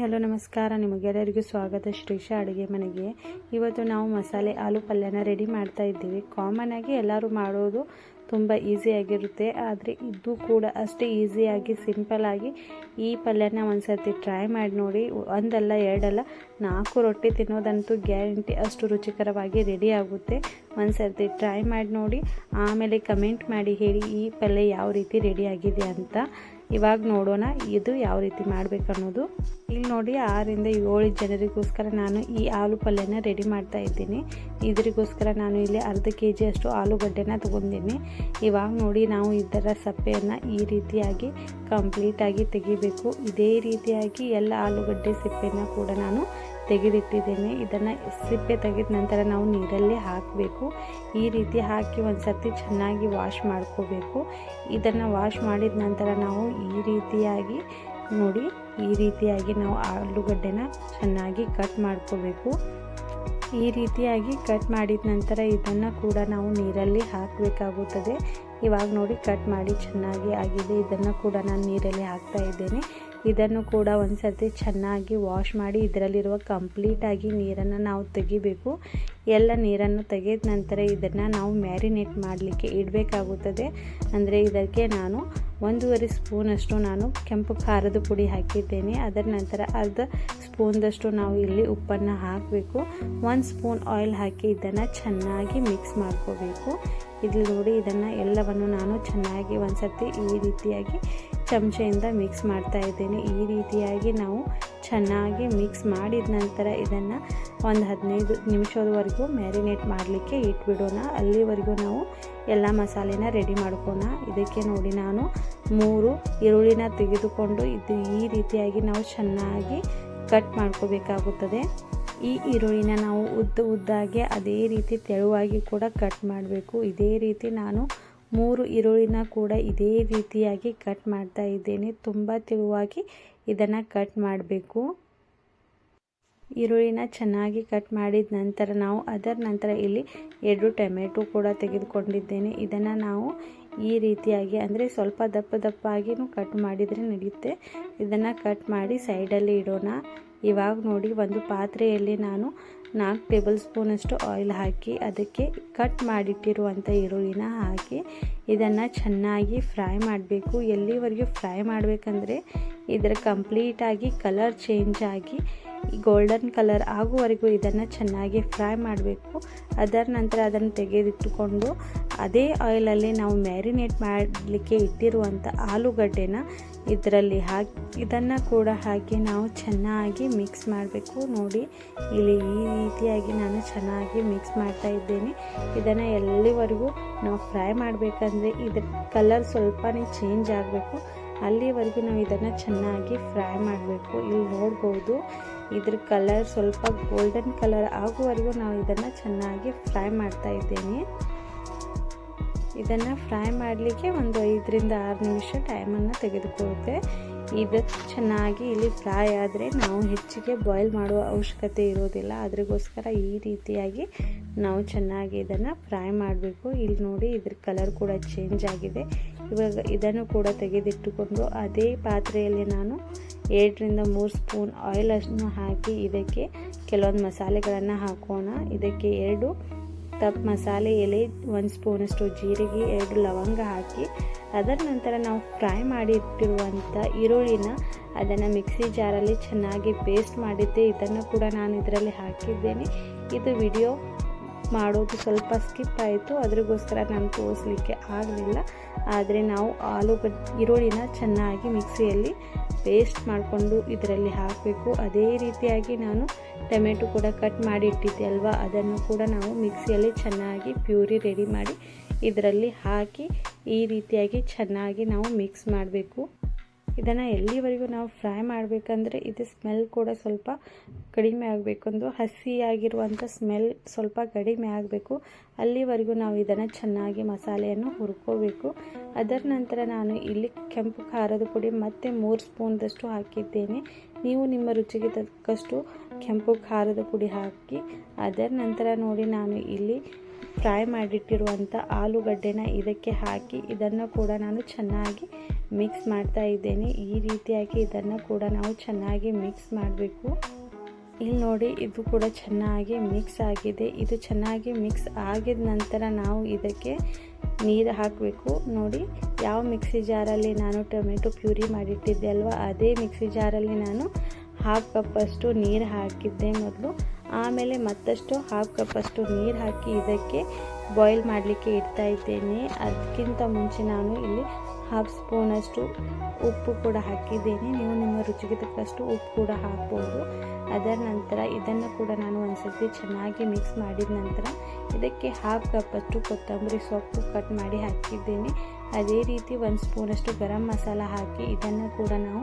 Hello, ನಮಸ್ಕಾರ. ನಿಮಗೆಲ್ಲರಿಗೂ ಸ್ವಾಗತ. ಶ್ರೀಷಾ ಅಡುಗೆ ಮನೆಗೆ. ಇವತ್ತು ನಾವು ಮಸಾಲೆ ಆಲೂ ಪಲ್ಯನ ರೆಡಿ ಮಾಡ್ತಾ ಇದ್ದೀವಿ. ಕಾಮನ್ ಆಗಿ ಎಲ್ಲರೂ ಮಾಡೋದು ತುಂಬ ಈಸಿಯಾಗಿರುತ್ತೆ ಆದರೆ ಇದು ಕೂಡ ಅಷ್ಟೇ ಈಸಿಯಾಗಿ ಸಿಂಪಲಾಗಿ ಈ ಪಲ್ಯನ ಒಂದು ಸರ್ತಿ ಟ್ರೈ ಮಾಡಿ ನೋಡಿ. ಒಂದಲ್ಲ, ಎರಡಲ್ಲ, ನಾಲ್ಕು ರೊಟ್ಟಿ ತಿನ್ನೋದಂತೂ ಗ್ಯಾರಂಟಿ ಅಷ್ಟು ರುಚಿಕರವಾಗಿ ರೆಡಿ ಆಗುತ್ತೆ. ಒಂದು ಸರ್ತಿ ಟ್ರೈ ಮಾಡಿ ನೋಡಿ. ಆಮೇಲೆ ಕಮೆಂಟ್ ಮಾಡಿ ಹೇಳಿ ಈ ಪಲ್ಯ ಯಾವ ರೀತಿ ರೆಡಿ ಆಗಿದೆ ಅಂತ. ಇವಾಗ ನೋಡೋಣ ಇದು ಯಾವ ರೀತಿ ಮಾಡಬೇಕನ್ನೋದು ಇಲ್ಲಿ ನೋಡಿ ಆರರಿಂದ ಏಳು ಜನರಿಗೋಸ್ಕರ ನಾನು ಈ ಆಲೂ ಪಲ್ಯನ ರೆಡಿ ಮಾಡ್ತಾ ಇದ್ದೀನಿ. ಇದರಿಗೋಸ್ಕರ ನಾನು ಇಲ್ಲಿ ಅರ್ಧ ಕೆ ಜಿಯಷ್ಟು ಆಲೂಗಡ್ಡೆನ ತೊಗೊಂಡಿನಿ ಇವಾಗ ನೋಡಿ ನಾವು ಇದರ ಸಪ್ಪೆಯನ್ನು ಈ ರೀತಿಯಾಗಿ ಕಂಪ್ಲೀಟಾಗಿ ತೆಗಿಬೇಕು. ಇದೇ ರೀತಿಯಾಗಿ ಎಲ್ಲ ಆಲೂಗಡ್ಡೆ ಸಿಪ್ಪೆಯನ್ನು ಕೂಡ ನಾನು ತೆಗೆದಿಟ್ಟಿದ್ದೇನೆ. ಇದನ್ನು ಸಿಪ್ಪೆ ತೆಗೆದ ನಂತರ ನಾವು ನೀರಲ್ಲಿ ಹಾಕಬೇಕು. ಈ ರೀತಿ ಹಾಕಿ ಒಂದು ಸರ್ತಿ ಚೆನ್ನಾಗಿ ವಾಶ್ ಮಾಡ್ಕೋಬೇಕು. ಇದನ್ನು ವಾಶ್ ಮಾಡಿದ ನಂತರ ನಾವು ಈ ರೀತಿಯಾಗಿ ನೋಡಿ, ಈ ರೀತಿಯಾಗಿ ನಾವು ಆಲೂಗಡ್ಡೆನ ಚೆನ್ನಾಗಿ ಕಟ್ ಮಾಡ್ಕೋಬೇಕು. ಈ ರೀತಿಯಾಗಿ ಕಟ್ ಮಾಡಿದ ನಂತರ ಇದನ್ನು ಕೂಡ ನಾವು ನೀರಲ್ಲಿ ಹಾಕಬೇಕಾಗುತ್ತದೆ. ಇವಾಗ ನೋಡಿ ಕಟ್ ಮಾಡಿ ಚೆನ್ನಾಗಿ ಆಗಿದೆ. ಇದನ್ನು ಕೂಡ ನಾನು ನೀರಲ್ಲಿ ಹಾಕ್ತಾ ಇದ್ದೇನೆ. ಇದನ್ನು ಕೂಡ ಒಂದು ಸರ್ತಿ ಚೆನ್ನಾಗಿ ವಾಶ್ ಮಾಡಿ ಇದರಲ್ಲಿರುವ ಕಂಪ್ಲೀಟಾಗಿ ನೀರನ್ನು ನಾವು ತೆಗಿಬೇಕು. ಎಲ್ಲ ನೀರನ್ನು ತೆಗೆದ ನಂತರ ಇದನ್ನು ನಾವು ಮ್ಯಾರಿನೇಟ್ ಮಾಡಲಿಕ್ಕೆ ಇಡಬೇಕಾಗುತ್ತದೆ. ಅಂದರೆ ಇದಕ್ಕೆ ನಾನು ಒಂದೂವರೆ ಸ್ಪೂನಷ್ಟು ನಾನು ಕೆಂಪು ಖಾರದ ಪುಡಿ ಹಾಕಿದ್ದೇನೆ. ಅದರ ನಂತರ ಅರ್ಧ ಸ್ಪೂನ್ದಷ್ಟು ನಾವು ಇಲ್ಲಿ ಉಪ್ಪನ್ನು ಹಾಕಬೇಕು. ಒಂದು ಸ್ಪೂನ್ ಆಯಿಲ್ ಹಾಕಿ ಇದನ್ನು ಚೆನ್ನಾಗಿ ಮಿಕ್ಸ್ ಮಾಡ್ಕೋಬೇಕು. ಇಲ್ಲಿ ನೋಡಿ ಇದನ್ನು ಎಲ್ಲವನ್ನು ನಾನು ಚೆನ್ನಾಗಿ ಒಂದು ಸರ್ತಿ ಈ ರೀತಿಯಾಗಿ ಚಮಚೆಯಿಂದ ಮಿಕ್ಸ್ ಮಾಡ್ತಾ ಇದ್ದೀನಿ. ಈ ರೀತಿಯಾಗಿ ನಾವು ಚೆನ್ನಾಗಿ ಮಿಕ್ಸ್ ಮಾಡಿದ ನಂತರ ಇದನ್ನು ಒಂದು ಹದಿನೈದು ನಿಮಿಷದವರೆಗೂ ಮ್ಯಾರಿನೇಟ್ ಮಾಡಲಿಕ್ಕೆ ಇಟ್ಬಿಡೋಣ. ಅಲ್ಲಿವರೆಗೂ ನಾವು ಎಲ್ಲ ಮಸಾಲೆನ ರೆಡಿ ಮಾಡ್ಕೋಣ ಇದಕ್ಕೆ ನೋಡಿ ನಾನು ಮೂರು ಈರುಳ್ಳಿನ ತೆಗೆದುಕೊಂಡು ಇದು ಈ ರೀತಿಯಾಗಿ ನಾವು ಚೆನ್ನಾಗಿ ಕಟ್ ಮಾಡ್ಕೋಬೇಕಾಗುತ್ತದೆ. ಈ ಈರುಳ್ಳಿನ ನಾವು ಉದ್ದ ಉದ್ದಾಗೆ ಅದೇ ರೀತಿ ತೆಳುವಾಗಿ ಕೂಡ ಕಟ್ ಮಾಡಬೇಕು. ಇದೇ ರೀತಿ ನಾನು ಮೂರು ಈರುಳ್ಳಿನ ಕೂಡ ಇದೇ ರೀತಿಯಾಗಿ ಕಟ್ ಮಾಡ್ತಾ ಇದ್ದೇನೆ. ತುಂಬ ತೆಳುವಾಗಿ ಇದನ್ನು ಕಟ್ ಮಾಡಬೇಕು. ಈರುಳ್ಳಿನ ಚೆನ್ನಾಗಿ ಕಟ್ ಮಾಡಿದ ನಂತರ ನಾವು ಅದರ ನಂತರ ಇಲ್ಲಿ ಎರಡು ಟೊಮೆಟೊ ಕೂಡ ತೆಗೆದುಕೊಂಡಿದ್ದೇನೆ. ಇದನ್ನು ನಾವು ಈ ರೀತಿಯಾಗಿ ಅಂದರೆ ಸ್ವಲ್ಪ ದಪ್ಪ ದಪ್ಪ ದಪ್ಪಾಗಿಯೂ ಕಟ್ ಮಾಡಿದರೆ ನಡೆಯುತ್ತೆ. ಇದನ್ನು ಕಟ್ ಮಾಡಿ ಸೈಡಲ್ಲಿ ಇಡೋಣ. ಇವಾಗ ನೋಡಿ ಒಂದು ಪಾತ್ರೆಯಲ್ಲಿ ನಾನು ನಾಲ್ಕು ಟೇಬಲ್ ಸ್ಪೂನಷ್ಟು ಆಯಿಲ್ ಹಾಕಿ ಅದಕ್ಕೆ ಕಟ್ ಮಾಡಿಟ್ಟಿರುವಂಥ ಈರುಳ್ಳಿನ ಹಾಕಿ ಇದನ್ನು ಚೆನ್ನಾಗಿ ಫ್ರೈ ಮಾಡಬೇಕು. ಎಲ್ಲಿವರೆಗೂ ಫ್ರೈ ಮಾಡಬೇಕಂದ್ರೆ ಇದರ ಕಂಪ್ಲೀಟಾಗಿ ಕಲರ್ ಚೇಂಜ್ ಆಗಿ ಗೋಲ್ಡನ್ ಕಲರ್ ಆಗುವವರೆಗೂ ಇದನ್ನು ಚೆನ್ನಾಗಿ ಫ್ರೈ ಮಾಡಬೇಕು. ಅದರ ನಂತರ ಅದನ್ನು ತೆಗೆದಿಟ್ಟುಕೊಂಡು ಅದೇ ಆಯಿಲಲ್ಲಿ ನಾವು ಮ್ಯಾರಿನೇಟ್ ಮಾಡಲಿಕ್ಕೆ ಇಟ್ಟಿರುವಂಥ ಆಲೂಗಡ್ಡೆನ ಇದರಲ್ಲಿ ಹಾಕಿ, ಇದನ್ನು ಕೂಡ ಹಾಕಿ ನಾವು ಚೆನ್ನಾಗಿ ಮಿಕ್ಸ್ ಮಾಡಬೇಕು. ನೋಡಿ, ಇಲ್ಲಿ ಈ ರೀತಿಯಾಗಿ ನಾನು ಚೆನ್ನಾಗಿ ಮಿಕ್ಸ್ ಮಾಡ್ತಾ ಇದ್ದೇನೆ. ಇದನ್ನು ಎಲ್ಲಿವರೆಗೂ ನಾವು ಫ್ರೈ ಮಾಡಬೇಕಂದ್ರೆ ಇದ್ರ ಕಲರ್ ಸ್ವಲ್ಪನೇ ಚೇಂಜ್ ಆಗಬೇಕು. ಅಲ್ಲಿವರೆಗೂ ನಾವು ಇದನ್ನು ಚೆನ್ನಾಗಿ ಫ್ರೈ ಮಾಡಬೇಕು. ಇಲ್ಲಿ ನೋಡ್ಬೋದು, ಇದ್ರ ಕಲರ್ ಸ್ವಲ್ಪ ಗೋಲ್ಡನ್ ಕಲರ್ ಆಗುವವರೆಗೂ ನಾವು ಇದನ್ನು ಚೆನ್ನಾಗಿ ಫ್ರೈ ಮಾಡ್ತಾ ಇದ್ದೇನೆ. ಇದನ್ನು ಫ್ರೈ ಮಾಡಲಿಕ್ಕೆ ಒಂದು ಐದರಿಂದ ಆರು ನಿಮಿಷ ಟೈಮನ್ನು ತೆಗೆದುಕೊಳ್ಳುತ್ತೆ ಇದು ಚೆನ್ನಾಗಿ ಇಲ್ಲಿ ಫ್ರೈ ಆದರೆ ನಾವು ಹೆಚ್ಚಿಗೆ ಬಾಯ್ಲ್ ಮಾಡುವ ಅವಶ್ಯಕತೆ ಇರೋದಿಲ್ಲ. ಅದಕ್ಕೋಸ್ಕರ ಈ ರೀತಿಯಾಗಿ ನಾವು ಚೆನ್ನಾಗಿ ಇದನ್ನು ಫ್ರೈ ಮಾಡಬೇಕು. ಇಲ್ಲಿ ನೋಡಿ ಇದ್ರ ಕಲರ್ ಕೂಡ ಚೇಂಜ್ ಆಗಿದೆ. ಇವಾಗ ಇದನ್ನು ಕೂಡ ತೆಗೆದಿಟ್ಟುಕೊಂಡು ಅದೇ ಪಾತ್ರೆಯಲ್ಲಿ ನಾನು ಎರಡರಿಂದ ಮೂರು ಸ್ಪೂನ್ ಆಯಿಲನ್ನು ಹಾಕಿ ಇದಕ್ಕೆ ಕೆಲವೊಂದು ಮಸಾಲೆಗಳನ್ನು ಹಾಕೋಣ. ಇದಕ್ಕೆ ಎರಡು ತಪ್ಪು ಮಸಾಲೆ ಎಲೆ, ಒಂದು ಸ್ಪೂನಷ್ಟು ಜೀರಿಗೆ, ಎರಡು ಲವಂಗ ಹಾಕಿ ಅದರ ನಂತರ ನಾವು ಫ್ರೈ ಮಾಡಿಟ್ಟಿರುವಂಥ ಈರುಳ್ಳಿನ ಅದನ್ನು ಮಿಕ್ಸಿ ಜಾರಲ್ಲಿ ಚೆನ್ನಾಗಿ ಪೇಸ್ಟ್ ಮಾಡಿದ್ದೆ. ಇದನ್ನು ಕೂಡ ನಾನು ಇದರಲ್ಲಿ ಹಾಕಿದ್ದೇನೆ. ಇದು ವಿಡಿಯೋ ಮಾಡೋದು ಸ್ವಲ್ಪ ಸ್ಕಿಪ್ ಆಯಿತು. ಅದ್ರಿಗೋಸ್ಕರ ನಾನು ತೋರಿಸ್ಲಿಕ್ಕೆ ಆಗಲಿಲ್ಲ. ಆದರೆ ನಾವು ಆಲೂಗಡ್ಡೆ ಈರುಳ್ಳಿನ ಚೆನ್ನಾಗಿ ಮಿಕ್ಸಿಯಲ್ಲಿ ಪೇಸ್ಟ್ ಮಾಡಿಕೊಂಡು ಇದರಲ್ಲಿ ಹಾಕಬೇಕು. ಅದೇ ರೀತಿಯಾಗಿ ನಾನು ಟೊಮೆಟೊ ಕೂಡ ಕಟ್ ಮಾಡಿ ಇಟ್ಟಿದ್ದೆ ಅಲ್ವಾ? ಅದನ್ನು ಕೂಡ ನಾವು ಮಿಕ್ಸಿಯಲ್ಲಿ ಚೆನ್ನಾಗಿ ಪ್ಯೂರಿ ರೆಡಿ ಮಾಡಿ ಇದರಲ್ಲಿ ಹಾಕಿ ಈ ರೀತಿಯಾಗಿ ಚೆನ್ನಾಗಿ ನಾವು ಮಿಕ್ಸ್ ಮಾಡಬೇಕು. ಇದನ್ನು ಎಲ್ಲಿವರೆಗೂ ನಾವು ಫ್ರೈ ಮಾಡಬೇಕಂದ್ರೆ ಇದು ಸ್ಮೆಲ್ ಕೂಡ ಸ್ವಲ್ಪ ಕಡಿಮೆ ಆಗಬೇಕಂದು ಹಸಿಯಾಗಿರುವಂಥ ಸ್ಮೆಲ್ ಸ್ವಲ್ಪ ಕಡಿಮೆ ಆಗಬೇಕು. ಅಲ್ಲಿವರೆಗೂ ನಾವು ಇದನ್ನು ಚೆನ್ನಾಗಿ ಮಸಾಲೆಯನ್ನು ಹುರ್ಕೋಬೇಕು. ಅದರ ನಂತರ ನಾನು ಇಲ್ಲಿ ಕೆಂಪು ಖಾರದ ಪುಡಿ ಮತ್ತು ಮೂರು ಸ್ಪೂನ್ದಷ್ಟು ಹಾಕಿದ್ದೇನೆ. ನೀವು ನಿಮ್ಮ ರುಚಿಗೆ ತಕ್ಕಷ್ಟು ಕೆಂಪು ಖಾರದ ಪುಡಿ ಹಾಕಿ ಅದರ ನಂತರ ನೋಡಿ ನಾನು ಇಲ್ಲಿ ಫ್ರೈ ಮಾಡಿಟ್ಟಿರುವಂಥ ಆಲೂಗಡ್ಡೆನ ಇದಕ್ಕೆ ಹಾಕಿ ಇದನ್ನು ಕೂಡ ನಾನು ಚೆನ್ನಾಗಿ ಮಿಕ್ಸ್ ಮಾಡ್ತಾ ಇದ್ದೇನೆ. ಈ ರೀತಿಯಾಗಿ ಇದನ್ನು ಕೂಡ ನಾವು ಚೆನ್ನಾಗಿ ಮಿಕ್ಸ್ ಮಾಡಬೇಕು. ಇಲ್ಲಿ ನೋಡಿ, ಇದು ಕೂಡ ಚೆನ್ನಾಗಿ ಮಿಕ್ಸ್ ಆಗಿದೆ. ಇದು ಚೆನ್ನಾಗಿ ಮಿಕ್ಸ್ ಆಗಿದ ನಂತರ ನಾವು ಇದಕ್ಕೆ ನೀರು ಹಾಕಬೇಕು. ನೋಡಿ, ಯಾವ ಮಿಕ್ಸಿ ಜಾರಲ್ಲಿ ನಾನು ಟೊಮೆಟೊ ಪ್ಯೂರಿ ಮಾಡಿಟ್ಟಿದ್ದೆ ಅಲ್ವಾ? ಅದೇ ಮಿಕ್ಸಿ ಜಾರಲ್ಲಿ ನಾನು ಹಾಫ್ ಕಪ್ಪಷ್ಟು ನೀರು ಹಾಕಿದ್ದೆ ಮೊದಲು. ಆಮೇಲೆ ಮತ್ತಷ್ಟು ಹಾಫ್ ಕಪ್ಪಷ್ಟು ನೀರು ಹಾಕಿ ಇದಕ್ಕೆ ಬಾಯ್ಲ್ ಮಾಡಲಿಕ್ಕೆ ಇಡ್ತಾ ಇದ್ದೇನೆ. ಅದಕ್ಕಿಂತ ಮುಂಚೆ ನಾನು ಇಲ್ಲಿ ಹಾಫ್ ಸ್ಪೂನಷ್ಟು ಉಪ್ಪು ಕೂಡ ಹಾಕಿದ್ದೇನೆ. ನೀವು ನಿಮ್ಮ ರುಚಿಗೆ ತಕ್ಕಷ್ಟು ಉಪ್ಪು ಕೂಡ ಹಾಕ್ಬೋದು. ಅದರ ನಂತರ ಇದನ್ನು ಕೂಡ ನಾನು ಒಂದ್ಸತಿ ಚೆನ್ನಾಗಿ ಮಿಕ್ಸ್ ಮಾಡಿದ ನಂತರ ಇದಕ್ಕೆ ಹಾಫ್ ಕಪ್ಪಷ್ಟು ಕೊತ್ತಂಬರಿ ಸೊಪ್ಪು ಕಟ್ ಮಾಡಿ ಹಾಕಿದ್ದೇನೆ. ಅದೇ ರೀತಿ ಒಂದು ಸ್ಪೂನಷ್ಟು ಗರಂ ಮಸಾಲ ಹಾಕಿ ಇದನ್ನು ಕೂಡ ನಾವು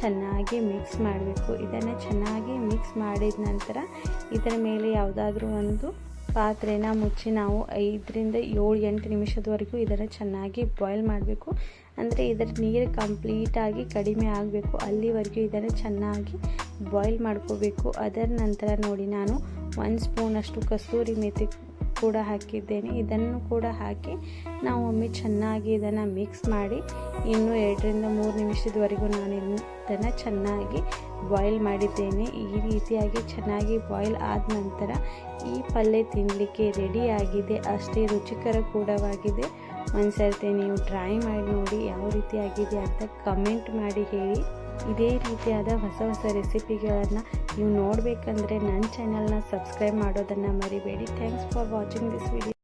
ಚೆನ್ನಾಗಿ ಮಿಕ್ಸ್ ಮಾಡಬೇಕು. ಇದನ್ನು ಚೆನ್ನಾಗಿ ಮಿಕ್ಸ್ ಮಾಡಿದ ನಂತರ ಇದರ ಮೇಲೆ ಯಾವುದಾದ್ರೂ ಒಂದು ಪಾತ್ರೆನ ಮುಚ್ಚಿ ನಾವು ಐದರಿಂದ ಏಳು, ಎಂಟು ನಿಮಿಷದವರೆಗೂ ಇದನ್ನು ಚೆನ್ನಾಗಿ ಬಾಯ್ಲ್ ಮಾಡಬೇಕು. ಅಂದರೆ ಇದರ ನೀರು ಕಂಪ್ಲೀಟಾಗಿ ಕಡಿಮೆ ಆಗಬೇಕು. ಅಲ್ಲಿವರೆಗೂ ಇದನ್ನು ಚೆನ್ನಾಗಿ ಬಾಯ್ಲ್ ಮಾಡ್ಕೋಬೇಕು. ಅದರ ನಂತರ ನೋಡಿ ನಾನು ಒಂದು ಸ್ಪೂನಷ್ಟು ಕಸ್ತೂರಿ ಮೆಥಿ ಕೂಡ ಹಾಕಿದ್ದೇನೆ. ಇದನ್ನು ಕೂಡ ಹಾಕಿ ನಾವು ಒಮ್ಮೆ ಚೆನ್ನಾಗಿ ಇದನ್ನು ಮಿಕ್ಸ್ ಮಾಡಿ ಇನ್ನೂ ಎರಡರಿಂದ ಮೂರು ನಿಮಿಷದವರೆಗೂ ನಾನು ಇದನ್ನು ಚೆನ್ನಾಗಿ ಬಾಯ್ಲ್ ಮಾಡಿದ್ದೇನೆ. ಈ ರೀತಿಯಾಗಿ ಚೆನ್ನಾಗಿ ಬಾಯ್ಲ್ ಆದ ನಂತರ ಈ ಪಲ್ಯ ತಿನ್ನಲಿಕ್ಕೆ ರೆಡಿಯಾಗಿದೆ ಅಷ್ಟೇ ರುಚಿಕರ ಕೂಡವಾಗಿದೆ ಒಂದು ಸರ್ತಿ ನೀವು ಟ್ರೈ ಮಾಡಿ ನೋಡಿ ಯಾವ ರೀತಿಯಾಗಿದೆ ಅಂತ ಕಮೆಂಟ್ ಮಾಡಿ ಹೇಳಿ. ಇದೇ ರೀತಿಯಾದ ಹೊಸ ಹೊಸ ರೆಸಿಪಿಗಳನ್ನು ನೀವು ನೋಡಬೇಕಂದ್ರೆ ನನ್ನ ಚಾನಲ್ನ ಸಬ್ಸ್ಕ್ರೈಬ್ ಮಾಡೋದನ್ನು ಮರಿಬೇಡಿ. Thanks for watching this video